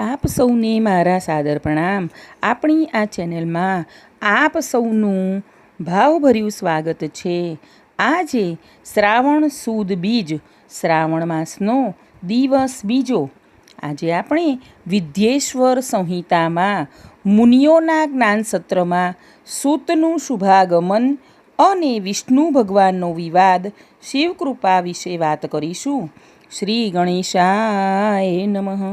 આપ સૌને મારા સાદર પ્રણામ. આપણી આ ચેનલમાં આપ સૌનું ભાવભર્યું સ્વાગત છે. આજે શ્રાવણ સુદ બીજ, શ્રાવણ માસનો દિવસ બીજો. આજે આપણે વિદ્યેશ્વર સંહિતામાં, મુનિઓના જ્ઞાન સત્રમાં સૂતનું શુભાગમન અને વિષ્ણુ ભગવાનનો વિવાદ, શિવકૃપા વિશે વાત કરીશું. શ્રી ગણેશાય નમઃ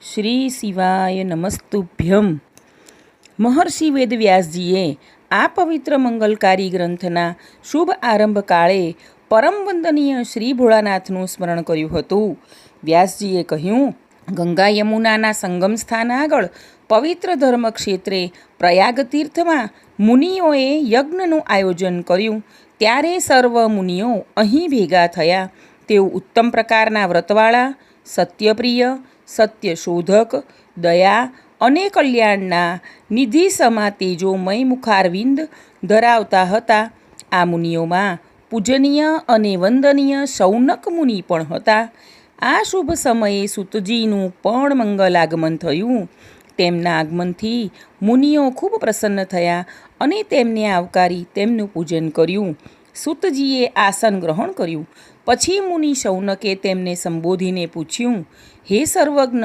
શ્રી શિવાય નમસ્તુભ્યમ મહર્ષિ વેદવ્યાસજીએ આ પવિત્ર મંગલકારી ગ્રંથના શુભ આરંભ કાળે પરમ વંદનીય શ્રી ભોળાનાથનું સ્મરણ કર્યું હતું। વ્યાસજીએ કહ્યું, ગંગા યમુનાના સંગમ સ્થાન આગળ પવિત્ર ધર્મ ક્ષેત્રે પ્રયાગ તીર્થમાં મુનિઓએ યજ્ઞનું આયોજન કર્યું, ત્યારે સર્વ મુનિઓ અહીં ભેગા થયા તેઓ ઉત્તમ પ્રકારના વ્રતવાળા, સત્યપ્રિય, સત્યશોધક, દયા અને કલ્યાણના નિધિ સમા તેજોમય મુખારવિંદ ધરાવતા હતા. આ મુનિઓમાં પૂજનીય અને વંદનીય શૌનક મુનિ પણ હતા. આ શુભ સમયે સુતજીનું પણ મંગલ આગમન થયું. તેમના આગમનથી મુનિઓ ખૂબ પ્રસન્ન થયા અને તેમને આવકારી તેમનું પૂજન કર્યું. સુતજીએ આસન ગ્રહણ કર્યું. પછી મુનિ શૌનકે તેમને સંબોધીને પૂછ્યું, હે સર્વજ્ઞ,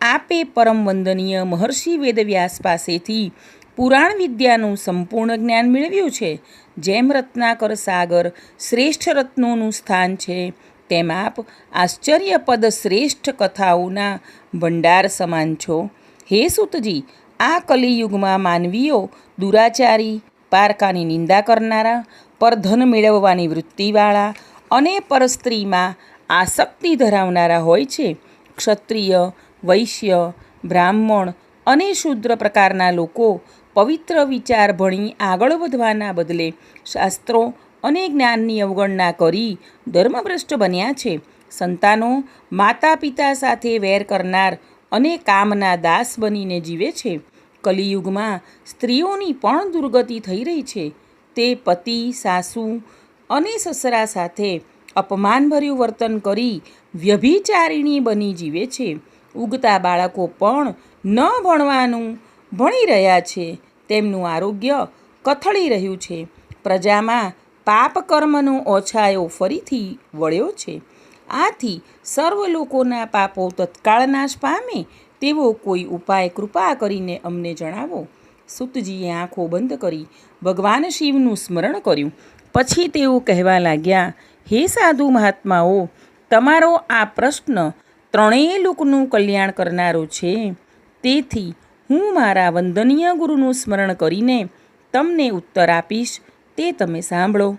આપે પરમ વંદનીય મહર્ષિ વેદવ્યાસ પાસેથી પુરાણ વિદ્યાનું સંપૂર્ણ જ્ઞાન મેળવ્યું છે? જેમ રત્નાકર સાગર શ્રેષ્ઠ રત્નોનું સ્થાન છે, તેમ આપ આશ્ચર્યપદ શ્રેષ્ઠ કથાઓના ભંડાર સમાન છો. હે સુતજી, આ કલિયુગમાં માનવીઓ દુરાચારી, પારકાની નિંદા કરનારા, પર ધન મેળવવાની વૃત્તિવાળા અને પરસ્ત્રીમાં આસક્તિ ધરાવનારા હોય છે. ક્ષત્રિય, વૈશ્ય, બ્રાહ્મણ અને શૂદ્ર પ્રકારના લોકો પવિત્ર વિચાર ભણી આગળ વધવાના બદલે શાસ્ત્રો અને જ્ઞાનની અવગણના કરી ધર્મભ્રષ્ટ બન્યા છે. સંતાનો માતા પિતા સાથે વેર કરનાર અને કામના દાસ બનીને જીવે છે. કલિયુગમાં સ્ત્રીઓની પણ દુર્ગતિ થઈ રહી છે. તે પતિ, સાસુ અને સસરા સાથે અપમાનભર્યું વર્તન કરી વ્યભિચારિણી બની જીવે છે. ઉગતા બાળકો પણ ન ભણવાનું ભણી રહ્યા છે. તેમનું આરોગ્ય કથળી રહ્યું છે. પ્રજામાં પાપ કર્મનો ઓછાયો ફરીથી વળ્યો છે. આથી સર્વ લોકોના પાપો તત્કાળ નાશ પામે તેવો કોઈ ઉપાય કૃપા કરીને અમને જણાવો. સુતજીએ આંખો બંધ કરી ભગવાન શિવનું સ્મરણ કર્યું. પછી તેઓ કહેવા લાગ્યા હે સાધુ મહાત્માઓ, તમારો આ પ્રશ્ન ત્રણેય લોકોનું કલ્યાણ કરનારો છે. તેથી હું મારા વંદનીય ગુરુનું સ્મરણ કરીને તમને ઉત્તર આપીશ, તે તમે સાંભળો.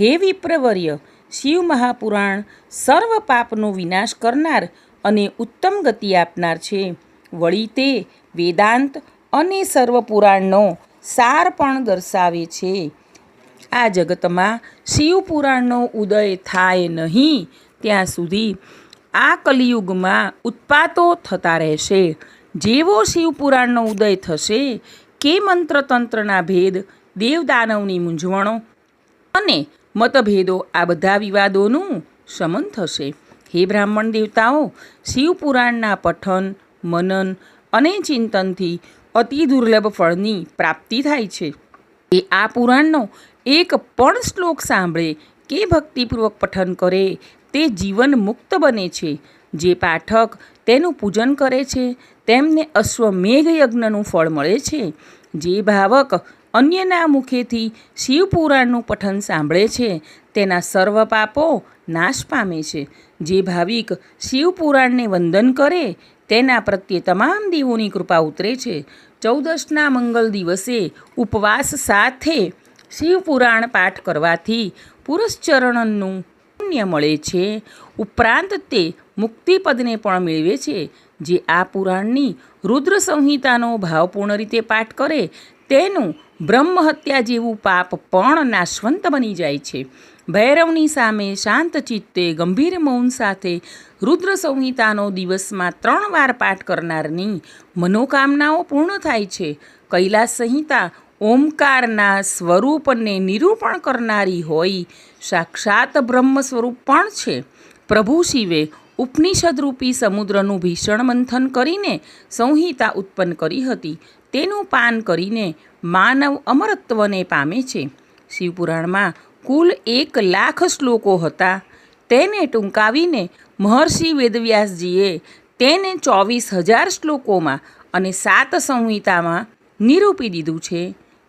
હે વિપ્રવર્ય, શિવ મહાપુરાણ, સર્વ પાપનો વિનાશ કરનાર અને ઉત્તમ ગતિ આપનાર છે. વળી તે વેદાંત અને સર્વ પુરાણનો સાર પણ દર્શાવે છે. આ જગતમાં શિવપુરાણનો ઉદય થાય નહીં, ત્યાં સુધી આ કલિયુગમાં ઉત્પાતો થતા રહેશે. જેવો શિવપુરાણનો ઉદય થશે, કે મંત્રતંત્રના ભેદ, દેવદાનવની મૂંઝવણો અને મતભેદો આ બધા વિવાદોનું શમન થશે. હે બ્રાહ્મણ દેવતાઓ, શિવપુરાણના પઠન, મનન અને ચિંતનથી અતિ દુર્લભ ફળની પ્રાપ્તિ થાય છે. એ આ પુરાણનો એક પણ શ્લોક સાંભળે કે ભક્તિપૂર્વક પઠન કરે, તે જીવન મુક્ત બને છે. જે પાઠક તેનું પૂજન કરે છે, તેમને અશ્વમેઘ યજ્ઞનું ફળ મળે છે. જે ભાવક અન્યના મુખેથી શિવપુરાણનું પઠન સાંભળે છે, તેના સર્વ પાપો નાશ પામે છે. જે ભાવિક શિવપુરાણને વંદન કરે, તેના પ્રત્યે તમામ દેવોની કૃપા ઉતરે છે. ચૌદશના મંગલ દિવસે ઉપવાસ સાથે શિવપુરાણ પાઠ કરવાથી પુરુષચરણનું પુણ્ય મળે છે. ઉપરાંત તે મુક્તિપદને પણ મેળવે છે. જે આ પુરાણની રુદ્ર સંહિતાનો ભાવપૂર્ણ રીતે પાઠ કરે, તેનું બ્રહ્મહત્યા જેવું પાપ પણ નાશવંત બની જાય છે. ભૈરવની સામે શાંત ચિત્તે ગંભીર મૌન સાથે રુદ્ર સંહિતાનો દિવસમાં ત્રણ વાર પાઠ કરનારની મનોકામનાઓ પૂર્ણ થાય છે. કૈલાસ સંહિતા ઓમકારના સ્વરૂપને નિરૂપણ કરનારી હોય, સાક્ષાત બ્રહ્મ સ્વરૂપ પણ છે. પ્રભુ શિવે ઉપનિષદરૂપી સમુદ્રનું ભીષણ મંથન કરીને સંહિતા ઉત્પન્ન કરી હતી. તેનું પાન કરીને માનવ અમરત્વને પામે છે. શિવપુરાણમાં કુલ એક લાખ શ્લોકો હતા. તેને ટૂંકાવીને મહર્ષિ વેદવ્યાસજીએ તેને ચોવીસ હજાર શ્લોકોમાં અને સાત સંહિતામાં નિરૂપી દીધું છે.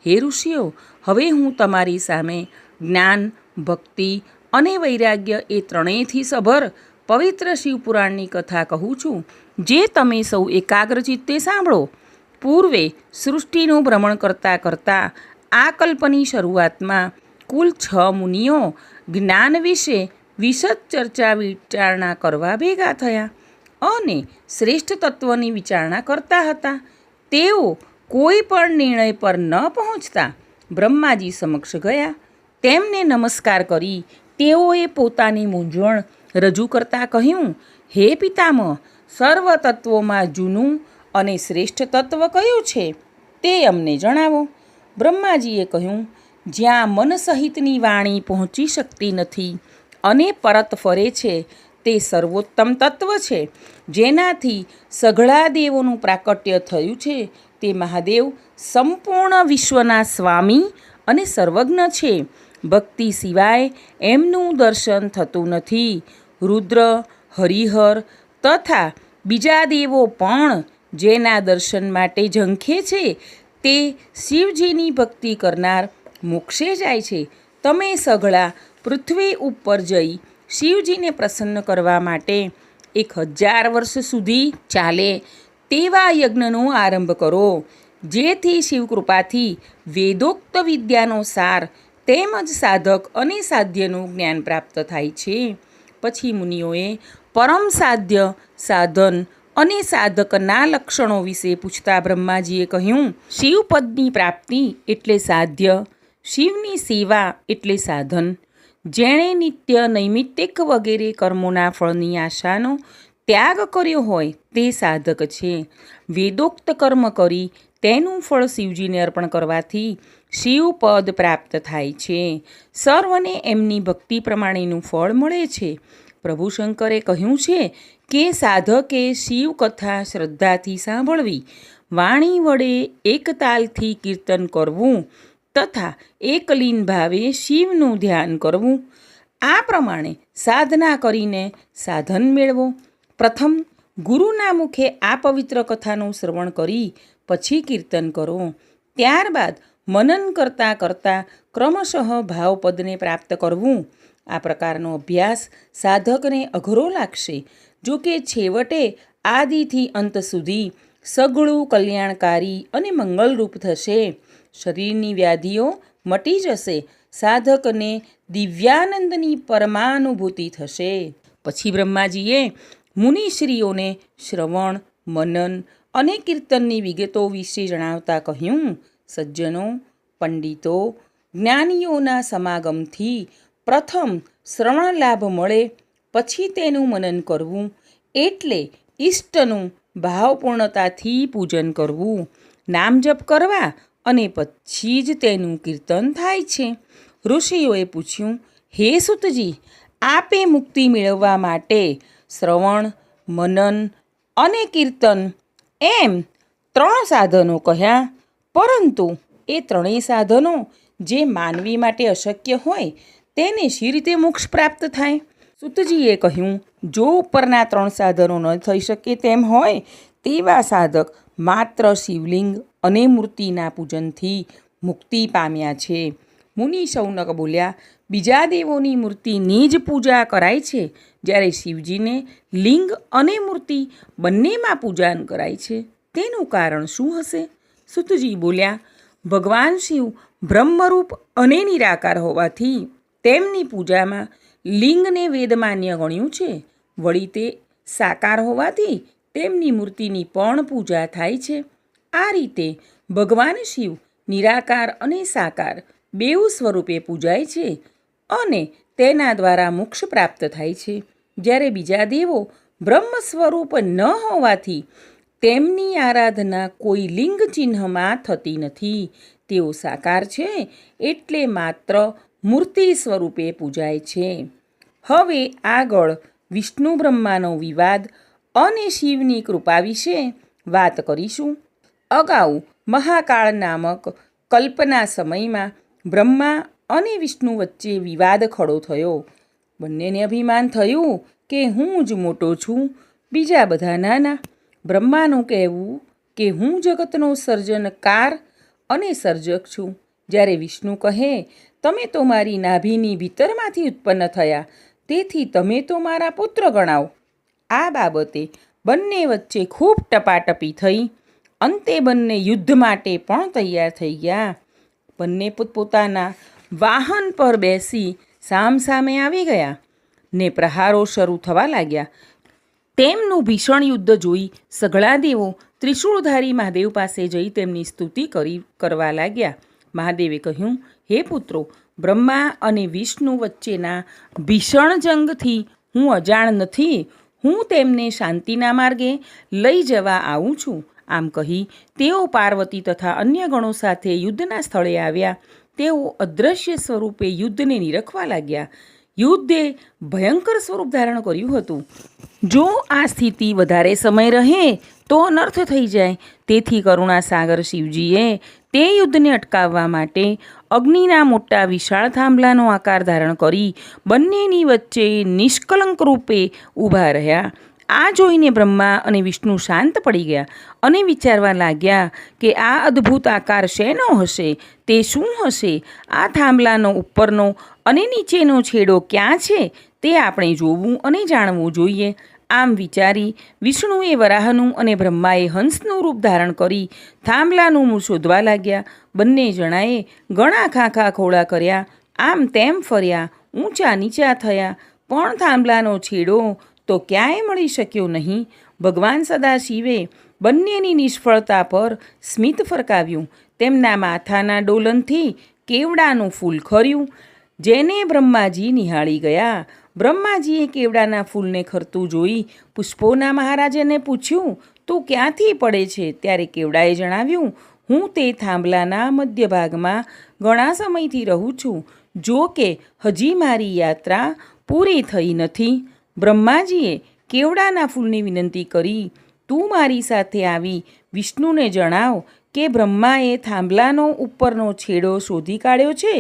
હે ઋષિઓ, હવે હું તમારી સામે જ્ઞાન, ભક્તિ અને વૈરાગ્ય એ ત્રણેયથી સભર પવિત્ર શિવપુરાણની કથા કહું છું, જે તમે સૌ એકાગ્રચિત્તે સાંભળો. પૂર્વે સૃષ્ટિનું ભ્રમણ કરતાં કરતાં આ કલ્પની શરૂઆતમાં કુલ છ મુનિઓ જ્ઞાન વિશે વિશદ ચર્ચા વિચારણા કરવા ભેગા થયા અને શ્રેષ્ઠ તત્વની વિચારણા કરતા હતા. તેઓ કોઈ પણ નિર્ણય પર ન પહોંચતા બ્રહ્માજી સમક્ષ ગયા. તેમને નમસ્કાર કરી તેઓએ પોતાની મૂંઝવણ રજૂ કરતાં કહ્યું, હે પિતામહ, સર્વ તત્વોમાં જૂનું અને શ્રેષ્ઠ તત્વ કયું છે તે અમને જણાવો. બ્રહ્માજીએ કહ્યું જ્યાં મન સહિતની વાણી પહોંચી શકતી નથી અને પરત ફરે છે, તે સર્વોત્તમ તત્વ છે. જેનાથી સઘળા દેવોનું પ્રાકટ્ય થયું છે, તે મહાદેવ સંપૂર્ણ વિશ્વના સ્વામી અને સર્વજ્ઞ છે. ભક્તિ સિવાય એમનું દર્શન થતું નથી. રુદ્ર, હરિહર તથા બીજા દેવો પણ જેના દર્શન માટે ઝંખે છે, તે શિવજીની ભક્તિ કરનાર મોક્ષે જાય છે. તમે સઘળા પૃથ્વી ઉપર જઈ શિવજીને પ્રસન્ન કરવા માટે એક હજાર વર્ષ સુધી ચાલે તેવા યજ્ઞનો આરંભ કરો. જેથી શિવકૃપાથી વેદોક્ત વિદ્યાનો સાર તેમજ સાધક અને સાધ્યનું જ્ઞાન પ્રાપ્ત થાય છે. પછી મુનિઓએ પરમ સાધ્ય, સાધન અને સાધકના લક્ષણો વિશે પૂછતા બ્રહ્માજીએ કહ્યું, શિવપદની પ્રાપ્તિ એટલે સાધ્ય શિવની સેવા એટલે સાધન. જેણે નિત્ય નૈમિત્તિક વગેરે કર્મોના ફળની આશાનો ત્યાગ કર્યો હોય તે સાધક છે. વેદોક્ત કર્મ કરી તેનું ફળ શિવજીને અર્પણ કરવાથી શિવપદ પ્રાપ્ત થાય છે. સર્વને એમની ભક્તિ પ્રમાણેનું ફળ મળે છે. પ્રભુ શંકરે કહ્યું છે કે સાધકે શિવ કથા શ્રદ્ધાથી સાંભળવી. વાણી વડે એક તાલથી કીર્તન કરવું તથા એકલીન ભાવે શિવનું ધ્યાન કરવું. આ પ્રમાણે સાધના કરીને સાધન મેળવો. પ્રથમ, ગુરુના મુખે આ પવિત્ર કથાનું શ્રવણ કરી પછી કીર્તન કરો. ત્યારબાદ મનન કરતાં કરતાં ક્રમશઃ ભાવપદને પ્રાપ્ત કરવું. આ પ્રકારનો અભ્યાસ સાધકને અઘરો લાગશે. જો કે છેવટે આદિથી અંત સુધી સગળું કલ્યાણકારી અને મંગલરૂપ થશે. શરીરની વ્યાધિઓ મટી જશે. સાધકને દિવ્યાનંદની પરમાનુભૂતિ થશે. પછી બ્રહ્માજીએ મુનિશ્રીઓને શ્રવણ, મનન અને કીર્તનની વિગતો વિશે જણાવતા કહ્યું, સજ્જનો, પંડિતો, જ્ઞાનીઓના સમાગમથી પ્રથમ શ્રવણ લાભ મળે, પછી તેનું મનન કરવું, એટલે ઈષ્ટનું ભાવપૂર્ણતાથી પૂજન કરવું નામજપ કરવા અને પછી જ તેનું કીર્તન થાય છે. ઋષિઓએ પૂછ્યું, હે સુતજી, આપે મુક્તિ મેળવવા માટે શ્રવણ, મનન અને કીર્તન એમ ત્રણ સાધનો કહ્યા. પરંતુ એ ત્રણેય સાધનો જે માનવી માટે અશક્ય હોય તેને શી રીતે મોક્ષ પ્રાપ્ત થાય? સુતજીએ કહ્યું, જો ઉપરના ત્રણ સાધનો ન થઈ શકે તેમ હોય તેવા સાધક માત્ર શિવલિંગ અને મૂર્તિના પૂજનથી મુક્તિ પામ્યા છે. મુનિ સૌનક બોલ્યા, બીજા દેવોની મૂર્તિની જ પૂજા કરાય છે, જ્યારે શિવજીને લિંગ અને મૂર્તિ બંનેમાં પૂજન કરાય છે. તેનું કારણ શું હશે? સુતજી બોલ્યા, ભગવાન શિવ બ્રહ્મરૂપ અને નિરાકાર હોવાથી તેમની પૂજામાં લિંગને વેદમાન્ય ગણ્યું છે. વળી તે સાકાર હોવાથી તેમની મૂર્તિની પણ પૂજા થાય છે. આ રીતે ભગવાન શિવ નિરાકાર અને સાકાર બેઉ સ્વરૂપે પૂજાય છે અને તેના દ્વારા મોક્ષ પ્રાપ્ત થાય છે. જ્યારે બીજા દેવો બ્રહ્મ સ્વરૂપ ન હોવાથી તેમની આરાધના કોઈ લિંગ ચિહ્નમાં થતી નથી. તેઓ સાકાર છે એટલે માત્ર મૂર્તિ સ્વરૂપે પૂજાય છે. હવે આગળ વિષ્ણુ બ્રહ્માનો વિવાદ અને શિવની કૃપા વિશે વાત કરીશું. અગાઉ મહાકાળ નામક કલ્પના સમયમાં બ્રહ્મા અને વિષ્ણુ વચ્ચે વિવાદ ખડો થયો. બંનેને અભિમાન થયું કે હું જ મોટો છું. બીજા બધા નાના, બ્રહ્માનું કહેવું કે હું જગતનો સર્જનકાર અને સર્જક છું. જ્યારે વિષ્ણુ કહે, તમે તો મારી નાભીની ભીતરમાંથી ઉત્પન્ન થયા, તેથી તમે તો મારા પુત્ર ગણાવો. આ બાબતે બંને વચ્ચે ખૂબ ટપાટપી થઈ. અંતે બંને યુદ્ધ માટે પણ તૈયાર થઈ ગયા. બંને પોતપોતાના વાહન પર બેસી સામસામે આવી ગયા ને પ્રહારો શરૂ થવા લાગ્યા. તેમનું ભીષણ યુદ્ધ જોઈ સઘળાદેવો ત્રિશૂળધારી મહાદેવ પાસે જઈ તેમની સ્તુતિ કરી કરવા લાગ્યા. મહાદેવે કહ્યું, હે પુત્રો, બ્રહ્મા અને વિષ્ણુ વચ્ચેના ભીષણ જંગથી હું અજાણ નથી. હું તેમને શાંતિના માર્ગે લઈ જવા આવું છું. આમ કહી તેઓ પાર્વતી તથા અન્ય ગણો સાથે યુદ્ધના સ્થળે આવ્યા. તેઓ અદૃશ્ય સ્વરૂપે યુદ્ધને નિરખવા લાગ્યા. યુદ્ધે ભયંકર સ્વરૂપ ધારણ કર્યું હતું. જો આ સ્થિતિ વધારે સમય રહે, તો અનર્થ થઈ જાય. તેથી કરુણાસાગર શિવજીએ તે યુદ્ધને અટકાવવા માટે અગ્નિના મોટા વિશાળ થાંભલાનો આકાર ધારણ કરી બંનેની વચ્ચે નિષ્કલંક રૂપે ઊભા રહ્યા. આ જોઈને બ્રહ્મા અને વિષ્ણુ શાંત પડી ગયા અને વિચારવા લાગ્યા કે આ અદ્ભુત આકાર શેનો હશે? તે શું હશે? આ થાંભલાનો ઉપરનો અને નીચેનો છેડો ક્યાં છે? તે આપણે જોવું અને જાણવું જોઈએ. આમ વિચારી વિષ્ણુએ વરાહનું અને બ્રહ્માએ હંસનું રૂપ ધારણ કરી થાંભલાનું મૂળ શોધવા લાગ્યા. બંને જણાએ ઘણા ખાખા ખોળા કર્યા. આમ તેમ ફર્યા. ઊંચા નીચા થયા. પણ થાંભલાનો છેડો તો ક્યાંય મળી શક્યો નહીં. ભગવાન સદાશિવે બંનેની નિષ્ફળતા પર સ્મિત ફરકાવ્યું. તેમના માથાના ડોલનથી કેવડાનું ફૂલ ખર્યું. જેને બ્રહ્માજી નિહાળી ગયા. બ્રહ્માજીએ કેવડાના ફૂલને ખરતું જોઈ પુષ્પોના મહારાજાને પૂછ્યું, તું ક્યાંથી પડે છે? ત્યારે કેવડાએ જણાવ્યું, હું તે થાંભલાના મધ્ય ભાગમાં ઘણા સમયથી રહું છું. જો કે હજી મારી યાત્રા પૂરી થઈ નથી. બ્રહ્માજીએ કેવડાના ફૂલની વિનંતી કરી, તું મારી સાથે આવી, વિષ્ણુને જણાવ કે બ્રહ્માએ થાંભલાનો ઉપરનો છેડો શોધી કાઢ્યો છે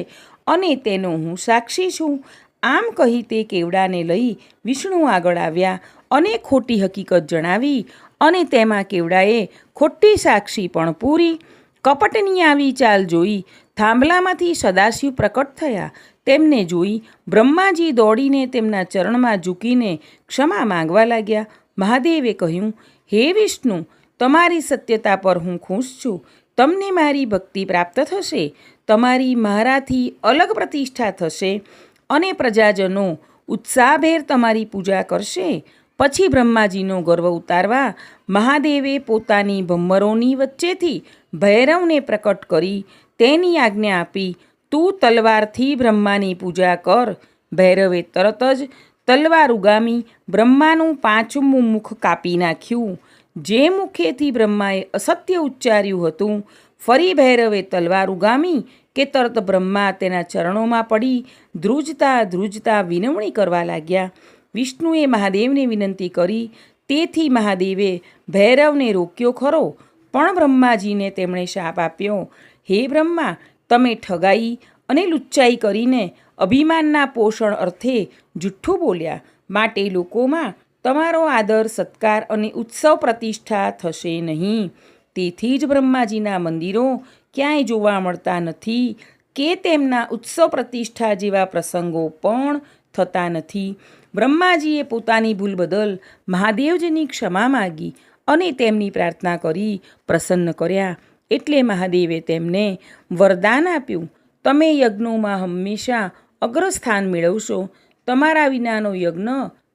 અને તેનો હું સાક્ષી છું. આમ કહી તે કેવડાને લઈ વિષ્ણુ આગળ આવ્યા અને ખોટી હકીકત જણાવી અને તેમાં કેવડાએ ખોટી સાક્ષી પણ પૂરી. કપટની આવી ચાલ જોઈ થાંભલામાંથી સદાશિવ પ્રકટ થયા. તેમને જોઈ બ્રહ્માજી દોડીને તેમના ચરણમાં ઝૂકીને ક્ષમા માંગવા લાગ્યા. મહાદેવે કહ્યું, હે વિષ્ણુ, તમારી સત્યતા પર હું ખુશ છું. તમને મારી ભક્તિ પ્રાપ્ત થશે. તમારી મારાથી અલગ પ્રતિષ્ઠા થશે અને પ્રજાજનો ઉત્સાહભેર તમારી પૂજા કરશે. પછી બ્રહ્માજીનો ગર્વ ઉતારવા મહાદેવે પોતાની ભમ્મરોની વચ્ચેથી ભૈરવને પ્રકટ કરી તેની આજ્ઞા આપી, તું તલવારથી બ્રહ્માની પૂજા કર. ભૈરવે તરત જ તલવાર ઉગામી બ્રહ્માનું પાંચમું મુખ કાપી નાખ્યું. જે મુખેથી બ્રહ્માએ અસત્ય ઉચ્ચાર્યું હતું, ફરી ભૈરવે તલવાર ઉગામી કે તરત બ્રહ્મા તેના ચરણોમાં પડી, ધ્રુજતા ધ્રુજતા વિનવણી કરવા લાગ્યા. વિષ્ણુએ મહાદેવને વિનંતી કરી, તેથી મહાદેવે ભૈરવને રોક્યો ખરો, પણ બ્રહ્માજીને તેમણે શાપ આપ્યો. હે બ્રહ્મા, તમે ઠગાઈ અને લુચ્ચાઈ કરીને અભિમાનના પોષણ અર્થે જુઠ્ઠું બોલ્યા. માટે લોકોમાં તમારો આદર, સત્કાર અને ઉત્સવ પ્રતિષ્ઠા થશે નહીં. તેથી જ બ્રહ્માજીના મંદિરો ક્યાંય જોવા મળતા નથી કે તેમના ઉત્સવ પ્રતિષ્ઠા જેવા પ્રસંગો પણ થતા નથી. બ્રહ્માજીએ પોતાની ભૂલ બદલ મહાદેવજીની ક્ષમા માગી અને તેમની પ્રાર્થના કરી પ્રસન્ન કર્યા. એટલે મહાદેવે તેમને વરદાન આપ્યું. તમે યજ્ઞોમાં હંમેશા અગ્રસ્થાન મેળવશો. તમારા વિનાનો યજ્ઞ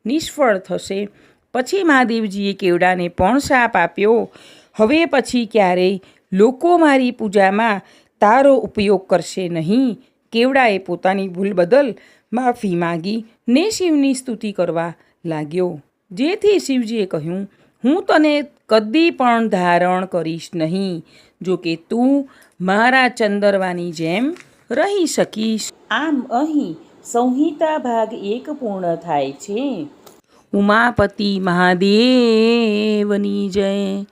નિષ્ફળ થશે. પછી મહાદેવજીએ કેવડાને પણ શાપ આપ્યો. હવે પછી ક્યારેય લોકો મારી પૂજામાં તારો ઉપયોગ કરશે નહીં. કેવડાએ પોતાની ભૂલ બદલ માફી માગી ને શિવની સ્તુતિ કરવા લાગ્યો. જેથી શિવજીએ કહ્યું, હું તને કદી પણ ધારણ કરીશ નહીં. જો કે તું મારા ચંદરવાની જેમ રહી શકીશ. આમ અહીં સંહિતા ભાગ એક પૂર્ણ થાય છે. ઉમાપતિ મહાદેવની જય.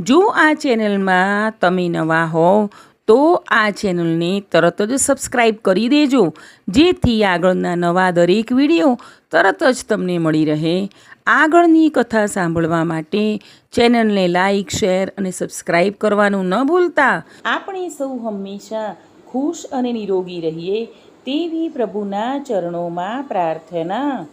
જો આ ચેનલમાં તમે નવા હો તો આ ચેનલને તરત જ સબસ્ક્રાઈબ કરી દેજો જેથી આગળના નવા દરેક વીડિયો તરત જ તમને મળી રહે. આગળની કથા સાંભળવા માટે ચેનલને લાઈક, શેર અને સબસ્ક્રાઈબ કરવાનું ન ભૂલતા. આપણે સૌ હંમેશા ખુશ અને નિરોગી રહીએ તેવી પ્રભુના ચરણોમાં પ્રાર્થના.